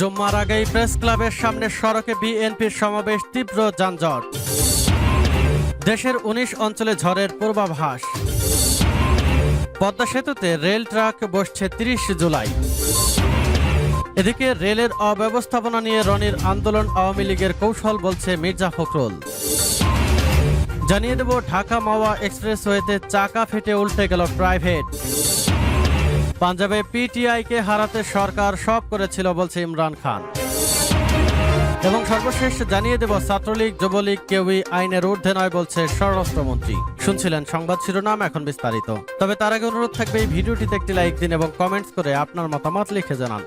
জুম্মার আগেই প্রেস ক্লাবের সামনে সড়কে বিএনপির সমাবেশ, তীব্র যানজট। দেশের উনিশ অঞ্চলে ঝড়ের পূর্বাভাস। পদ্মা সেতুতে রেল ট্রাক বসছে তিরিশ জুলাই। এদিকে রেলের অব্যবস্থাপনা নিয়ে রনির আন্দোলন আওয়ামী লীগের কৌশল বলছে মির্জা ফখরুল। জানিয়ে দেব, ঢাকা মাওয়া এক্সপ্রেসওয়েতে চাকা ফেটে উল্টে গেল প্রাইভেট। পাঞ্জাবে পিটিআইকে হারাতে সরকার সব করেছিল, বলছে ইমরান খান। এবং সর্বশেষ জানিয়ে দেব, ছাত্রলীগ, যুবলীগ কেউই আইনের ঊর্ধ্বে নয়, বলছে স্বরাষ্ট্রমন্ত্রী। শুনছিলেন সংবাদ শিরোনাম, এখন বিস্তারিত। তবে তার আগে অনুরোধ থাকবে, এই ভিডিওটিতে একটি লাইক দিন এবং কমেন্টস করে আপনার মতামত লিখে জানান।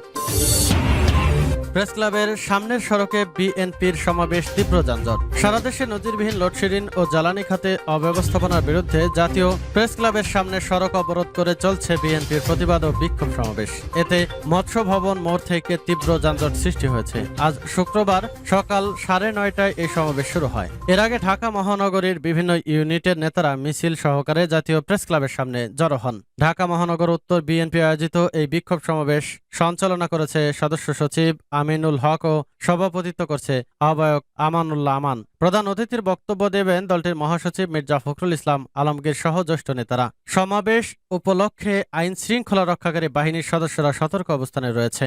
প্রেস ক্লাবের সামনের সড়কে বিএনপির সমাবেশ তীব্র যানজট। সারা দেশে নজিরবিহীন লোডশেডিং ও জ্বালানি খাতে অব্যবস্থাপনার বিরুদ্ধে জাতীয় প্রেস ক্লাবের সামনে সড়ক অবরোধ করে চলছে বিএনপির প্রতিবাদ ও বিক্ষোভ সমাবেশ। এতে মৎস্য ভবন মোড় থেকে তীব্র যানজট সৃষ্টি হয়েছে। আজ শুক্রবার সকাল সাড়ে নয়টায় এই সমাবেশ শুরু হয়। এর আগে ঢাকা মহানগরীর বিভিন্ন ইউনিটের নেতারা মিছিল সহকারে জাতীয় প্রেস ক্লাবের সামনে জড়ো হন। ঢাকা মহানগর উত্তর বিএনপি আয়োজিত এই বিক্ষোভ সমাবেশ সঞ্চালনা করেছে সদস্য সচিব আমিনুল হক ও সভাপতিত্ব করছে আহ্বায়ক আমানুল্লাহ আমান। প্রধান অতিথির বক্তব্য দেবেন দলটির মহাসচিব মির্জা ফখরুল ইসলাম আলমগীর সহ জ্যেষ্ঠ নেতারা। সমাবেশ উপলক্ষে আইন শৃঙ্খলা রক্ষাকারী বাহিনীর সদস্যরা সতর্ক অবস্থানে রয়েছে।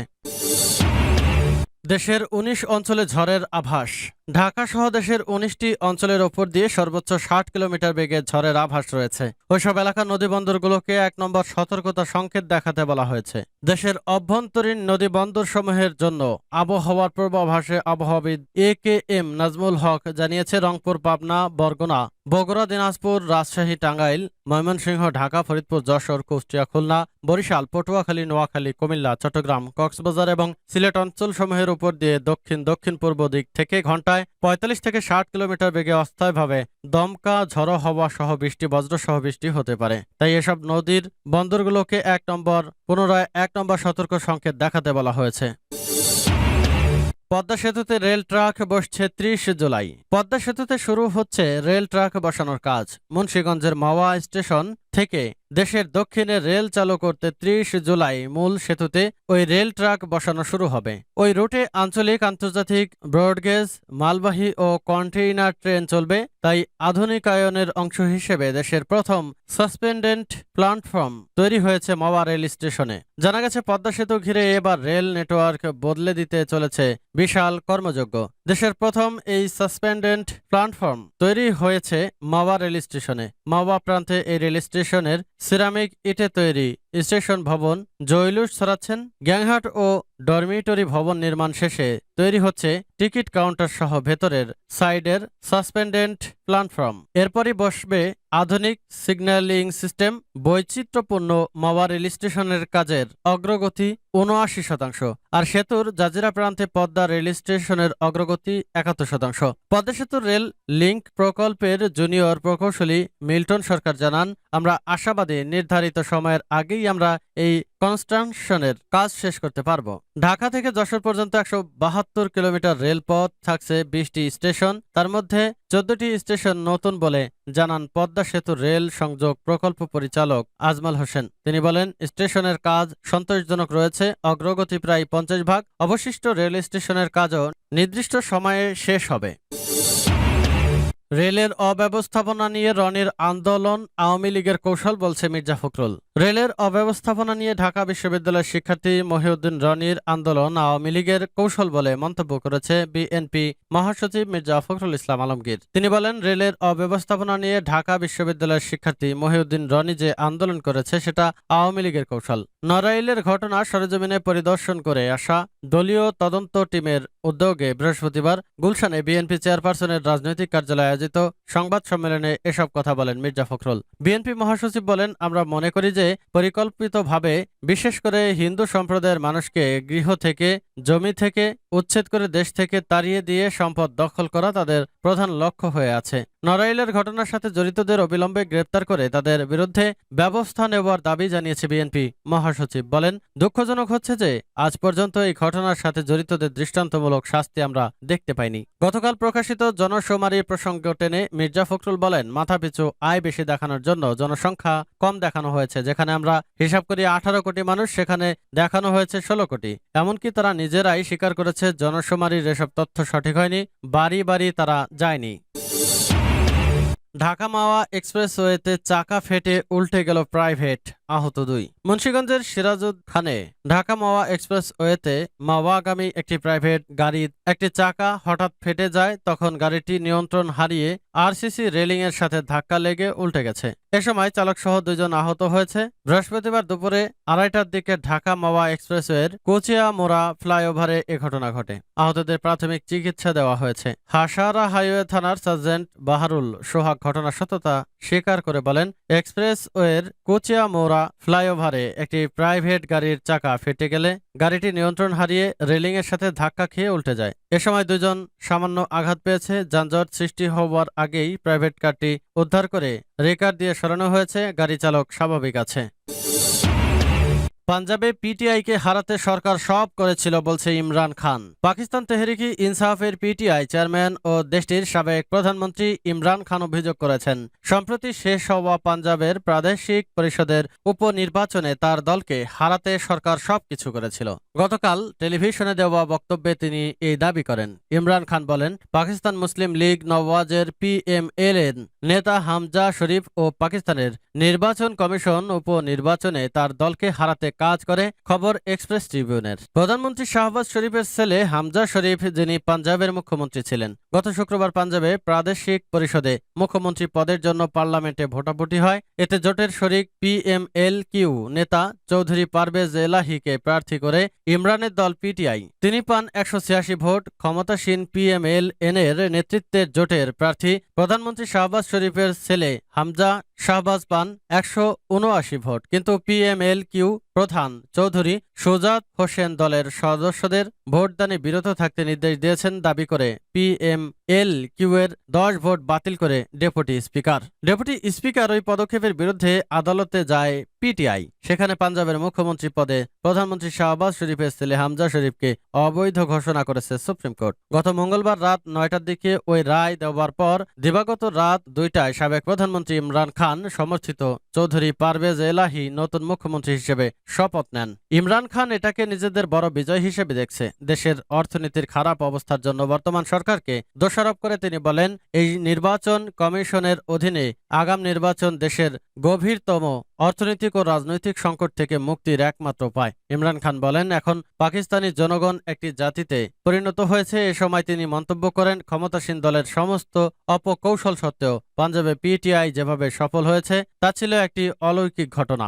দেশের ১৯ অঞ্চলে ঝড়ের আভাস। ঢাকা সহ দেশের উনিশটি অঞ্চলের ওপর দিয়ে সর্বোচ্চ ষাট কিলোমিটার বেগে ঝড়ের আভাস রয়েছে। ওইসব এলাকার নদীবন্দরগুলোকে এক নম্বর সতর্কতা সংকেত দেখাতে বলা হয়েছে। দেশের অভ্যন্তরীণ নদী বন্দর সমূহের জন্য আবহাওয়ার পূর্বাভাসে আবহাওয়াবিদ এ কে এম নাজমুল হক জানিয়েছে, রংপুর, পাবনা, বরগুনা, বগুড়া, দিনাজপুর, রাজশাহী, টাঙ্গাইল, ময়মনসিংহ, ঢাকা, ফরিদপুর, যশোর, কুষ্টিয়া, খুলনা, বরিশাল, পটুয়াখালী, নোয়াখালী, কুমিল্লা, চট্টগ্রাম, কক্সবাজার এবং সিলেট অঞ্চলসমূহের উপর দিয়ে দক্ষিণ দক্ষিণ পূর্ব দিক থেকে ঘন্টায় পঁয়তাল্লিশ থেকে ষাট কিলোমিটার বেগে অস্থায়ীভাবে দমকা ঝড়ো হওয়া সহ বৃষ্টি, বজ্র সহ বৃষ্টি হতে পারে। তাই এসব নদীর বন্দরগুলোকে এক নম্বর, পুনরায় এক নম্বর সতর্ক সংকেত দেখাতে বলা হয়েছে। পদ্মা সেতুতে রেল ট্রাক বসছে ত্রিশ জুলাই। পদ্মা সেতুতে শুরু হচ্ছে রেল ট্রাক বসানোর কাজ। মুন্সীগঞ্জের মাওয়া স্টেশন থেকে দেশের দক্ষিণে রেল চালু করতে ত্রিশ জুলাই মূল সেতুতে ওই রেল ট্রাক বসানো শুরু হবে। ওই রুটে আঞ্চলিক, আন্তর্জাতিক, ব্রডগেজ, মালবাহী ও কন্টেইনার ট্রেন চলবে, তাই আধুনিকায়নের অংশ হিসেবে দেশের প্রথম সাসপেন্ডেন্ট প্ল্যাটফর্ম তৈরি হয়েছে মাওয়া রেল স্টেশনে। জানা গেছে, পদ্মা সেতু ঘিরে এবার রেল নেটওয়ার্ক বদলে দিতে চলেছে বিশাল কর্মযোগ্য দেশের প্রথম এই সাসপেন্ডেন্ট প্ল্যাটফর্ম তৈরি হয়েছে মাওয়া রেল স্টেশনে। মাওয়া প্রান্তে এই রেল স্টেশনের সিরামিক ইটে তৈরি। স্টেশন ভবন জৈলুস ছড়াচ্ছেন গ্যাংহাট ও ডরমিটরি ভবন নির্মাণ শেষে তৈরি হচ্ছে টিকিট কাউন্টার সহ ভেতরের সাইডের সাসপেন্ডেন্ট প্ল্যাটফর্ম। এরপরই বসবে আধুনিক সিগন্যালিং সিস্টেম, বৈচিত্র্যপূর্ণ মাওয়া রেল স্টেশনের কাজের অগ্রগতি উনআশি শতাংশ আর সেতুর জাজিরা প্রান্তে পদ্মা রেল স্টেশনের অগ্রগতি একাত্তর শতাংশ। পদ্মা সেতুর রেল লিংক প্রকল্পের জুনিয়র প্রকৌশলী মিল্টন সরকার জানান, আমরা আশাবাদী নির্ধারিত সময়ের আগেই আমরা এই কনস্ট্রাকশনের কাজ শেষ করতে পারব। ঢাকা থেকে যশোর পর্যন্ত একশো বাহাত্তর কিলোমিটার রেলপথ থাকছে বিশটি স্টেশন। তার মধ্যে চোদ্দটি স্টেশন নতুন বলে জানান পদ্মা সেতু রেল সংযোগ প্রকল্প পরিচালক আজমাল হোসেন। তিনি বলেন, স্টেশনের কাজ সন্তোষজনক রয়েছে, অগ্রগতি প্রায় পঞ্চাশ ভাগ। অবশিষ্ট রেল স্টেশনের কাজও নির্দিষ্ট সময়ে শেষ হবে। রেলের অব্যবস্থাপনা নিয়ে রনির আন্দোলন আওয়ামী লীগের কৌশল বলছে মির্জা ফখরুল। রেলের অব্যবস্থাপনা নিয়ে ঢাকা বিশ্ববিদ্যালয়ের শিক্ষার্থী মহিউদ্দিন রনির আন্দোলন আওয়ামী লীগের কৌশল বলে মন্তব্য করেছে বিএনপি মহাসচিব মির্জা ফখরুল ইসলাম আলমগীর। তিনি বলেন, রেলের অব্যবস্থাপনা নিয়ে ঢাকা বিশ্ববিদ্যালয়ের শিক্ষার্থী মহিউদ্দিন রনি যে আন্দোলন করেছে সেটা আওয়ামী লীগের কৌশল। নড়াইলের ঘটনা সরেজমিনে পরিদর্শন করে আসা দলীয় তদন্ত টিমের উদ্যোগে বৃহস্পতিবার গুলশানে বিএনপি চেয়ারপারসনের রাজনৈতিক কার্যালয়ে আয়োজিত সংবাদ সম্মেলনে এসব কথা বলেন মির্জা ফখরুল। বিএনপি মহাসচিব বলেন, আমরা মনে করি যে পরিকল্পিতভাবে, বিশেষ করে হিন্দু সম্প্রদায়ের মানুষকে গৃহ থেকে জমি থেকে, উচ্ছেদ করে দেশ থেকে তাড়িয়ে দিয়ে সম্পদ দখল করা তাদের প্রধান লক্ষ্য হয়ে আছে। নড়াইলের ঘটনার সাথে জড়িতদের অবিলম্বে গ্রেপ্তার করে তাদের বিরুদ্ধে ব্যবস্থা নেওয়ার দাবি জানিয়েছে বিএনপি মহাসচিব। বলেন, দুঃখজনক হচ্ছে যে আজ পর্যন্ত এই ঘটনার সাথে জড়িতদের দৃষ্টান্তমূলক শাস্তি আমরা দেখতে পাইনি। গতকাল প্রকাশিত জনশুমারি প্রসঙ্গ টেনে মির্জা ফখরুল বলেন, মাথাপিছু আয় বেশি দেখানোর জন্য জনসংখ্যা কম দেখানো হয়েছে, যেখানে আমরা হিসাব করি আঠারো কোটি মানুষ, সেখানে দেখানো হয়েছে ষোলো কোটি। এমনকি তারা নিজেরাই স্বীকার করেছে জনশুমারির এসব তথ্য সঠিক হয়নি, বাড়ি বাড়ি তারা যায়নি। ঢাকা মাওয়া এক্সপ্রেসওয়েতে চাকা ফেটে উল্টে গেল প্রাইভেট। আহত দুই। মুন্সীগঞ্জের সিরাজুদ খানে ঢাকা মাওয়া এক্সপ্রেসওয়েতে মাওয়াগামী একটি প্রাইভেট গাড়ির একটি চাকা হঠাৎ ফেটে যায়, তখন গাড়িটি নিয়ন্ত্রণ হারিয়ে আরসিসি রেলিং এর সাথে ধাক্কা লেগে উল্টে গেছে। এ সময় চালক সহ দুজন আহত হয়েছে। বৃহস্পতিবার দুপুরে আড়াইটার দিকে ঢাকা মাওয়া এক্সপ্রেসওয়ের কোচিয়া মোড়া ফ্লাইওভারে এ ঘটনা ঘটে। আহতদের প্রাথমিক চিকিৎসা দেওয়া হয়েছে। হাসারা হাইওয়ে থানার সার্জেন্ট বাহারুল সোহাগ ঘটনার সত্যতা স্বীকার করে বলেন এক্সপ্রেসওয়ের কোচিয়া মোড়া ফ্লাইওভারে একটি প্রাইভেট গাড়ির চাকা ফেটে গেলে গাড়িটি নিয়ন্ত্রণ হারিয়ে রেলিং এর সাথে ধাক্কা খেয়ে উল্টে যায়। এ সময় দুজন সামান্য আঘাত পেয়েছে, যানজট সৃষ্টি হওয়ার আগেই প্রাইভেট কারটি উদ্ধার করে রেকার দিয়ে সরানো হয়েছে গাড়ি চালক স্বাভাবিক আছে। পাঞ্জাবে পিটিআইকে হারাতে সরকার সব করেছিল বলছে ইমরান খান। পাকিস্তান তেহরিকি ইনসাফের পিটিআই চেয়ারম্যান ও দেশটির সাবেক প্রধানমন্ত্রী ইমরান খান অভিযোগ করেছেন। সম্প্রতি শেষ হওয়া পাঞ্জাবের প্রাদেশিক পরিষদের উপনির্বাচনে তার দলকে হারাতে সরকার সবকিছু করেছিল। গতকাল টেলিভিশনে দেওয়া বক্তব্যে তিনি এই দাবি করেন। ইমরান খান বলেন, পাকিস্তান মুসলিম লীগ নওয়াজের পি পিএমএলএন নেতা হামজা শরীফ ও পাকিস্তানের নির্বাচন কমিশন উপনির্বাচনে তার দলকে হারাতে কাজ করে, খবর এক্সপ্রেস ট্রিবিউনের। প্রধানমন্ত্রী শাহবাজ শরীফের ছেলে হামজা শরীফ, যিনি পাঞ্জাবের মুখ্যমন্ত্রী ছিলেন, গত শুক্রবার পাঞ্জাবে প্রাদেশিক পরিষদে মুখ্যমন্ত্রী পদের জন্য পার্লামেন্টে ভোটাভুটি হয়। এতে জোটের শরিক পিএমএল কিউ নেতা চৌধুরী পারভেজ এলাহিকে প্রার্থী করে ইমরানের দল পিটিআই তিনি পান একশো ছিয়াশি ভোট, ক্ষমতাসীন পিএমএল এন এর নেতৃত্বের জোটের প্রার্থী। প্রধানমন্ত্রী শাহবাজ শরীফের ছেলে হামজা শাহবাজ পান একশো উনআশি ভোট। কিন্তু পিএমএল কিউ প্রধান চৌধুরী সুজাত হোসেন দলের সদস্যদের ভোটদানে বিরত থাকতে নির্দেশ দিয়েছেন দাবি করে। পিএমএল কিউ এর দশ ভোট বাতিল করে ডেপুটি স্পিকার। ডেপুটি স্পিকার ওই পদক্ষেপের বিরুদ্ধে আদালতে যায় পিটিআই সেখানে পাঞ্জাবের মুখ্যমন্ত্রী পদে প্রধানমন্ত্রী শাহবাজ শরীফের ছেলে হামজা শরীফকে অবৈধ ঘোষণা করেছে সুপ্রিম কোর্ট। গত মঙ্গলবার রাত নয়টার দিকে ওই রায় দেওয়ার পর দিবাগত রাত দুইটায় সাবেক প্রধানমন্ত্রী ইমরান খান সমর্থিত চৌধুরী পারভেজ এলাহি নতুন মুখ্যমন্ত্রী হিসেবে শপথ নেন। ইমরান খান এটাকে নিজেদের বড় বিজয় হিসেবে দেখছে। দেশের অর্থনীতির খারাপ অবস্থার জন্য বর্তমান সরকারকে দোষারোপ করে তিনি বলেন, এই নির্বাচন কমিশনের অধীনে আগাম নির্বাচন দেশের গভীরতম অর্থনৈতিক ও রাজনৈতিক সংকট থেকে মুক্তির একমাত্র উপায়। ইমরান খান বলেন, এখন পাকিস্তানি জনগণ একটি জাতিতে পরিণত হয়েছে। এ সময় তিনি মন্তব্য করেন, ক্ষমতাসীন দলের সমস্ত অপকৌশল সত্ত্বেও পাঞ্জাবে পিটিআই যেভাবে সফল হয়েছে, তা ছিল একটি অলৌকিক ঘটনা।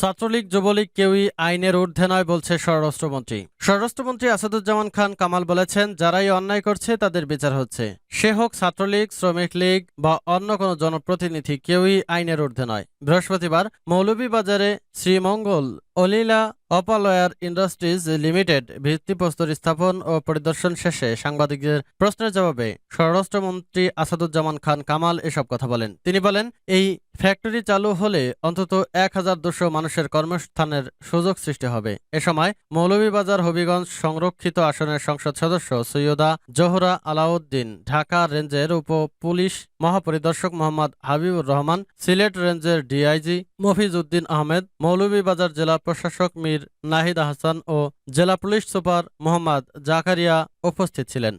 ছাত্রলীগ, যুবলীগ কেউই আইনের ঊর্ধ্বে নয় বলছে স্বরাষ্ট্রমন্ত্রী। স্বরাষ্ট্রমন্ত্রী আসাদুজ্জামান খান কামাল বলেছেন, যারাই অন্যায় করছে তাদের বিচার হচ্ছে। সে হোক ছাত্রলীগ, শ্রমিক লীগ বা অন্য কোনো জনপ্রতিনিধি, কেউই আইনের ঊর্ধ্বে নয়। বৃহস্পতিবার মৌলভীবাজারে শ্রীমঙ্গল অলিলা অপালয়ার ইন্ডাস্ট্রিজ লিমিটেড ভিত্তিপ্রস্তর স্থাপন ও পরিদর্শন শেষে সাংবাদিকদের প্রশ্নের জবাবে স্বরাষ্ট্রমন্ত্রী আসাদুজ্জামান খান কামাল এসব কথা বলেন। তিনি বলেন, এই ফ্যাক্টরি চালু হলে অন্তত এক হাজার দুশো মানুষের কর্মস্থানের সুযোগ সৃষ্টি হবে। এ সময় মৌলভীবাজার হবিগঞ্জ সংরক্ষিত আসনের সংসদ সদস্য সৈয়দা জোহরা আলাউদ্দিন, ঢাকা রেঞ্জের উপ পুলিশ মহাপরিদর্শক মোহাম্মদ হাবিবুর রহমান, সিলেট রেঞ্জের ডিআইজি মফিজ উদ্দিন আহমেদ, মৌলভীবাজার জেলা প্রশাসক মীর নাহিদ আহসান ও জেলা পুলিশ সুপার মোহাম্মদ জাকারিয়া উপস্থিত ছিলেন।